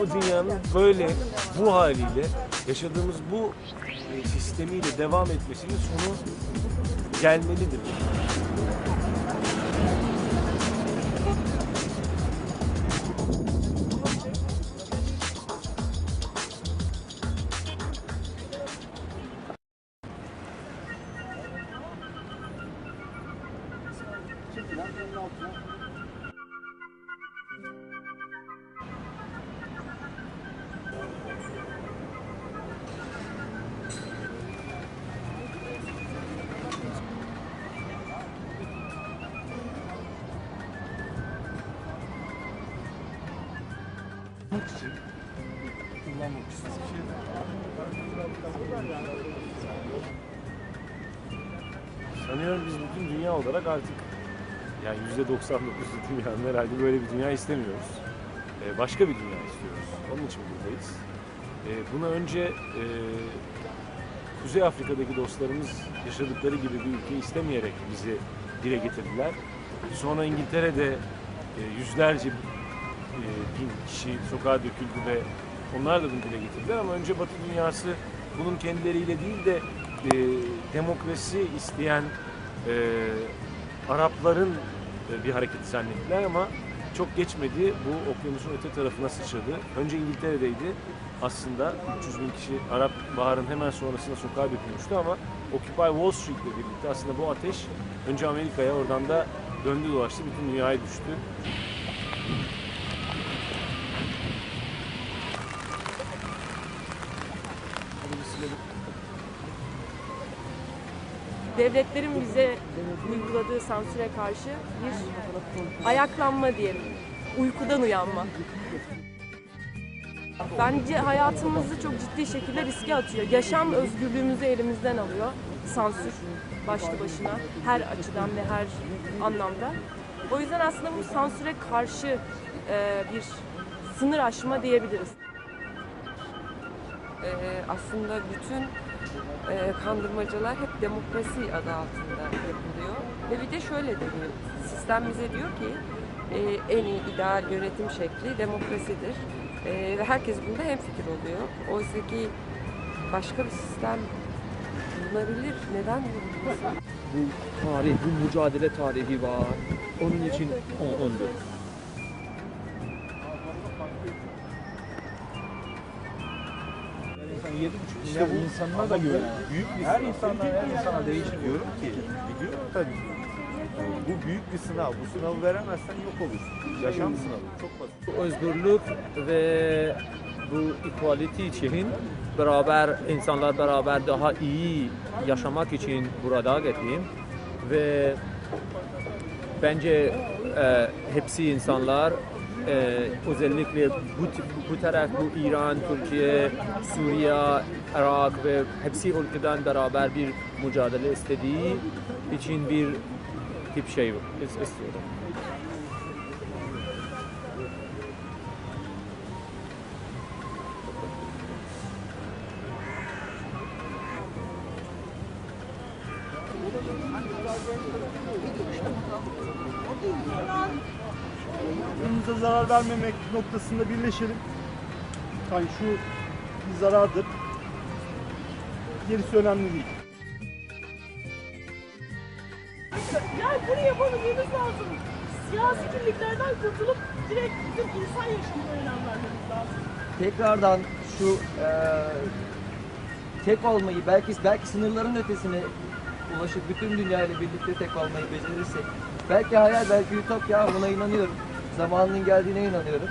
bu dünyanın böyle bu haliyle yaşadığımız bu e, sistemiyle devam etmesinin sonu gelmelidir. Sanıyorum biz bütün dünya olarak artık yani %99'u dünyanın herhalde böyle bir dünya istemiyoruz. Ee, başka bir dünya istiyoruz. Onun için buradayız. Ee, buna önce e, Kuzey Afrika'daki dostlarımız yaşadıkları gibi bir ülke istemeyerek bizi dile getirdiler. Sonra İngiltere'de e, yüzlerce bin kişi sokağa döküldü ve onlar da bunu dile getirdiler ama önce Batı dünyası bunun kendileriyle değil de e, demokrasi isteyen e, Arapların e, bir hareketi zannettiler ama çok geçmedi bu okyanusun öte tarafına sıçradı. Önce İngiltere'deydi aslında 300 bin kişi Arap Bahar'ın hemen sonrasında sokağa dökülmüştü ama Occupy Wall Street'le birlikte aslında bu ateş önce Amerika'ya oradan da döndü dolaştı bütün dünyaya düştü. Devletlerin bize uyguladığı sansüre karşı bir ayaklanma diyelim. Uykudan uyanma. Bence hayatımızı çok ciddi şekilde riske atıyor. Yaşam özgürlüğümüzü elimizden alıyor. Sansür başlı başına her açıdan ve her anlamda. O yüzden aslında bu sansüre karşı e, bir sınır aşma diyebiliriz. Ee, aslında bütün e, kandırmacalar hep demokrasi adı altında yapılıyor. Ve bir de şöyle deniyor, sistem bize diyor ki e, en iyi ideal yönetim şekli demokrasidir. E, ve herkes bunda hemfikir oluyor. Oysa ki başka bir sistem bulunabilir. Neden bulunmasın? bu tarih, bu mücadele tarihi var. Onun için on, ondur. İşte bu insanına da göre büyük bir her insandan her insana değişir diyorum ki biliyorum tabii. Bu büyük bir sınav. Bu sınavı veremezsen yok olursun. Yaşam sınavı. Çok basit. Özgürlük ve bu equality için beraber insanlar beraber daha iyi yaşamak için burada getireyim ve bence e, hepsi insanlar e, özellikle bu, bu taraf bu İran, Türkiye, Suriye, Irak ve hepsi ülkeden beraber bir mücadele istediği için bir tip şey is- istiyorum. Birbirimize zarar vermemek noktasında birleşelim. Yani şu bir zarardır. Gerisi önemli değil. Yani bunu yapabilmemiz lazım. Siyasi kimliklerden kurtulup direkt bizim insan yaşamına önem vermemiz lazım. tekrardan şu e, tek olmayı belki belki sınırların ötesine ulaşıp bütün dünya ile birlikte tek olmayı becerirsek belki hayal belki ütopya buna inanıyorum. Zamanının geldiğine inanıyorum.